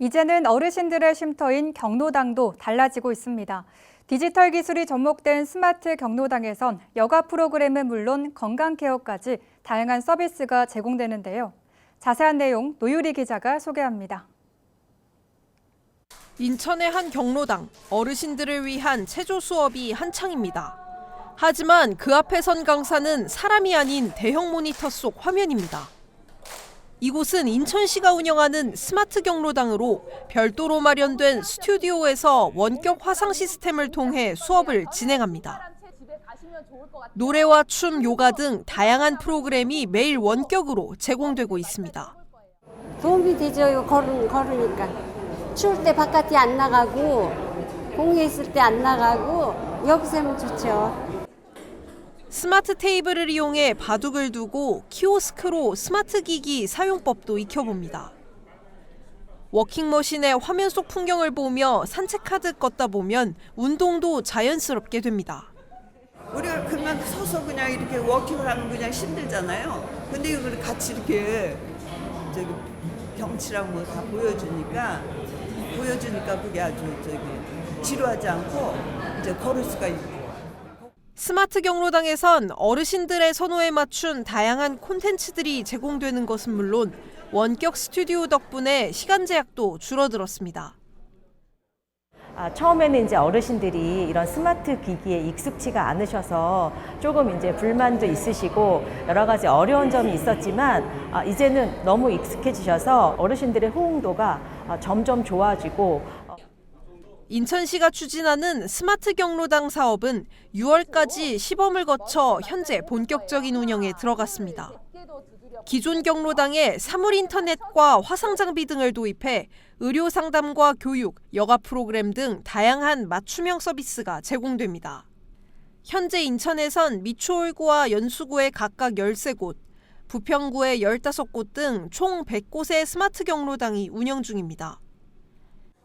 이제는 어르신들의 쉼터인 경로당도 달라지고 있습니다. 디지털 기술이 접목된 스마트 경로당에선 여가 프로그램은 물론 건강 케어까지 다양한 서비스가 제공되는데요. 자세한 내용 노유리 기자가 소개합니다. 인천의 한 경로당, 어르신들을 위한 체조 수업이 한창입니다. 하지만 그 앞에 선 강사는 사람이 아닌 대형 모니터 속 화면입니다. 이곳은 인천시가 운영하는 스마트 경로당으로 별도로 마련된 스튜디오에서 원격 화상 시스템을 통해 수업을 진행합니다. 노래와 춤, 요가 등 다양한 프로그램이 매일 원격으로 제공되고 있습니다. 도움이 되죠. 걸으, 걸으니까. 추울 때 바깥에 안 나가고, 공에 있을 때 안 나가고, 여기서 하면 좋죠. 스마트 테이블을 이용해 바둑을 두고 키오스크로 스마트 기기 사용법도 익혀봅니다. 워킹머신의 화면 속 풍경을 보며 산책하듯 걷다 보면 운동도 자연스럽게 됩니다. 우리가 그냥 서서 그냥 이렇게 워킹을 하면 그냥 힘들잖아요. 근데 이걸 같이 이렇게 저기 경치랑 뭐 다 보여주니까 보여주니까 그게 아주 저기 지루하지 않고 이제 걸을 수가 있고. 스마트 경로당에선 어르신들의 선호에 맞춘 다양한 콘텐츠들이 제공되는 것은 물론 원격 스튜디오 덕분에 시간 제약도 줄어들었습니다. 아, 처음에는 이제 어르신들이 이런 스마트 기기에 익숙치가 않으셔서 조금 이제 불만도 있으시고 여러 가지 어려운 점이 있었지만 아, 이제는 너무 익숙해지셔서 어르신들의 호응도가 아, 점점 좋아지고 어, 인천시가 추진하는 스마트 경로당 사업은 6월까지 시범을 거쳐 현재 본격적인 운영에 들어갔습니다. 기존 경로당에 사물 인터넷과 화상 장비 등을 도입해 의료 상담과 교육, 여가 프로그램 등 다양한 맞춤형 서비스가 제공됩니다. 현재 인천에선 미추홀구와 연수구에 각각 13곳, 부평구에 15곳 등 총 100곳의 스마트 경로당이 운영 중입니다.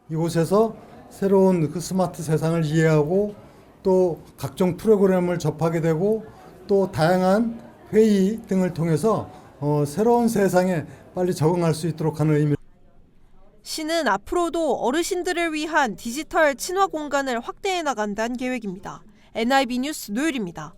이곳에서 새로운 그 스마트 세상을 이해하고 또 각종 프로그램을 접하게 되고 또 다양한 회의 등을 통해서 어, 새로운 세상에 빨리 적응할 수 있도록 하는 의미. 시는 앞으로도 어르신들을 위한 디지털 친화 공간을 확대해 나간다는 계획입니다. NIB 뉴스 노율입니다.